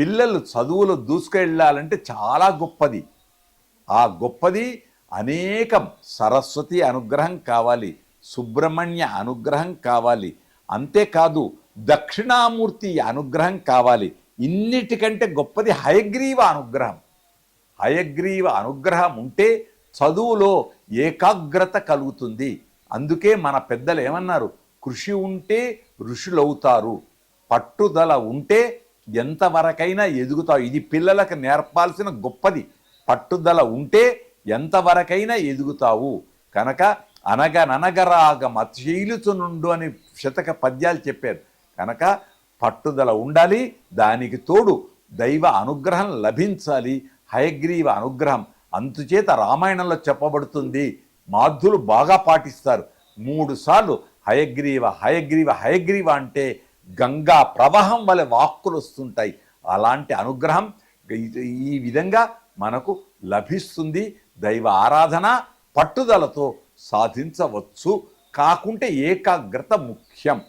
పిల్లలు చదువులు దూసుకెళ్ళాలంటే చాలా గొప్పది. ఆ గొప్పది అనేకం సరస్వతి అనుగ్రహం కావాలి సుబ్రహ్మణ్య అనుగ్రహం కావాలి అంతేకాదు దక్షిణామూర్తి అనుగ్రహం కావాలి. ఇన్నిటికంటే గొప్పది హయగ్రీవ అనుగ్రహం. హయగ్రీవ అనుగ్రహం ఉంటే చదువులో ఏకాగ్రత కలుగుతుంది. అందుకే మన పెద్దలు ఏమన్నారు? కృషి ఉంటే ఋషులవుతారు. పట్టుదల ఉంటే ఎంతవరకైనా ఎదుగుతావు. ఇది పిల్లలకు నేర్పాల్సిన గొప్పది. పట్టుదల ఉంటే ఎంతవరకైనా ఎదుగుతావు. కనుక అనగననగరాగం మతశీలుచునుండు అని శతక పద్యాలు చెప్పారు. కనుక పట్టుదల ఉండాలి దానికి తోడు దైవ అనుగ్రహం లభించాలి. హయగ్రీవ అనుగ్రహం అందుచేత రామాయణంలో చెప్పబడుతుంది. మాధ్యులు బాగా పాటిస్తారు. మూడు సార్లు హయగ్రీవ హయగ్రీవ హయగ్రీవ అంటే గంగా ప్రవాహం వలె వాక్కులు వస్తుంటాయి. అలాంటి అనుగ్రహం ఈ- ఈ విధంగా మనకు లభిస్తుంది. దైవ ఆరాధన పట్టుదలతో సాధించవచ్చు. కాకుంటే ఏకాగ్రత ముఖ్యం.